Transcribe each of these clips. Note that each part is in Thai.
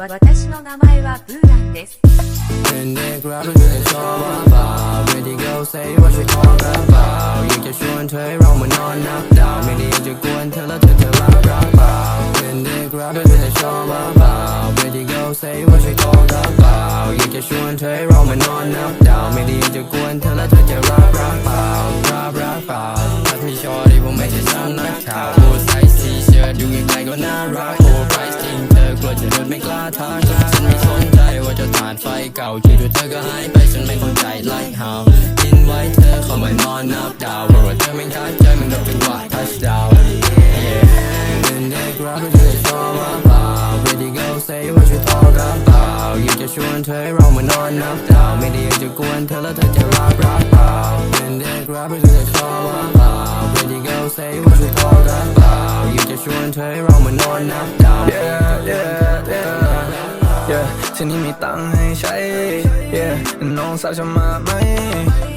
わ私の名前はブーランです เป็นเด็กรับรู้จะชอบว่าเปล่า Ready go say what you talk about อยากจะชวนเธอให้เรามานอนนับดาวไม่ได้อยากจะกวนเธอแล้วเธอจะรับรักเปล่าเป็นเด็กรับรู้จะชอบว่าเปล่า Ready go say what you talk about อยากจะชวนเธอให้เรามานอนนับดาวไม่ได้อยากจะกวนเธอแล้วเธอจะรับรักเปล่ารับรักเปล่าถ้ามีชอที่ผมไม่ใช่ เธอกลัวจะเดินไม่กล้าทักฉันไม่สนใจว่าจะผ่านไฟเก่าที่ดูเธอก็หายไปฉันไม่เข้าใจไล่หาวกินไว้เธอเข้ามานอนนับดาวว่าเธอไม่ทักใจมันกับจังหวะทัชดาวเป็นเด็กรักเธอชอบว่าเปล่า Ready go say what you talk about อยากจะชวนเธอให้เรามานอนนับดาวไม่ได้อยากจะกวนเธอแล้วเธอจะรับรักเปล่าเป็นเด็กรักเธอชอบว่าเปล่า Ready go say what you talk about อยากจะชวนเธอให้เรามานอนนับดาว ที่นี่มีตังให้ใช้ yeah น้องสาวจะมาไหม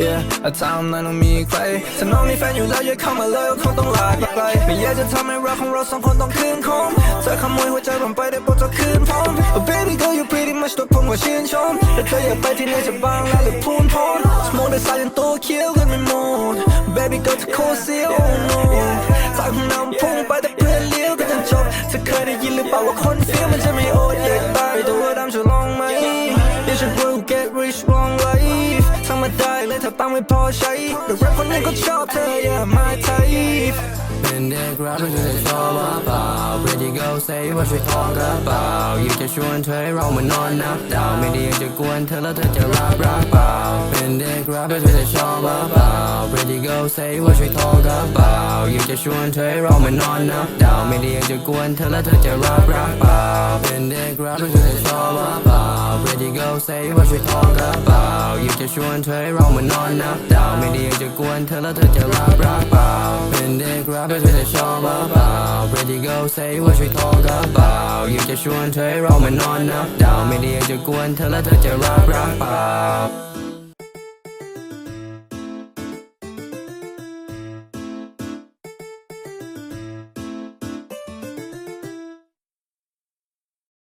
yeah อาทางนั้นต้องมีใครถ้าน้องมีแฟนอยู่แล้วอย่าเข้ามาเลยคงต้องลาไกลไม่อยากจะทำให้รักของเราสองคนต้องคืนคงเธอขโมยหัวใจผมไปได้โปรดเธอคืนผม oh baby girl you pretty much ตัวผมก็ชื่นชมแต่เธออยากไปที่ไหนจะบางลาหรือพูนพนสมองได้สายจนตัวเขียวกันไม่หมด baby girl เธอโคตรเสียว oh no สายของเราพุ่งไปแต่เพื่อนเลี้ยวกันจนจบเธอเคยได้ยินหรือเปล่าว่าคนเฟี้ยวมันจะไม่โอดเด็กตา ยตัวดำจะลองไหมเดี๋ยวฉันรู้ get rich long life ทำมาได้เลยถ้าตังค์ไม่พอใช้แต่รักคนนี้ก็ชอบเธอ yeah my type เป็นเด็กรักเธอชอบว่าเปล่า Ready go say what you talk about อยากจะชวนเธอให้เรามานอนนับดาวไม่ได้อยากจะกวนเธอแล้วเธอจะรับรักเปล่าเป็นเด็กรักเธอชอบว่าเปล่า Ready go say what you talk about อยากจะชวนเธอให้เรามานอนนับดาวไม่ได้อยากจะกวนเธอแล้วเธอจะรับรักเปล่าเป็นเด็กรักเธอชอบว่าเปล่า Ready go say what you talk about อยากจะชวนเธอให้เรามานอนนับดาวไม่ได้อยากจะกวนเธอแล้วเธอจะรับรักเปล่าเป็น เด็กรักเธอจะชอบว่าเปล่า Ready go say what you talk about อยากจะชวนเธอให้เรามานอนนับดาวไม่ได้อยากจะกวนเธอและเธอจะรักรักเปล่า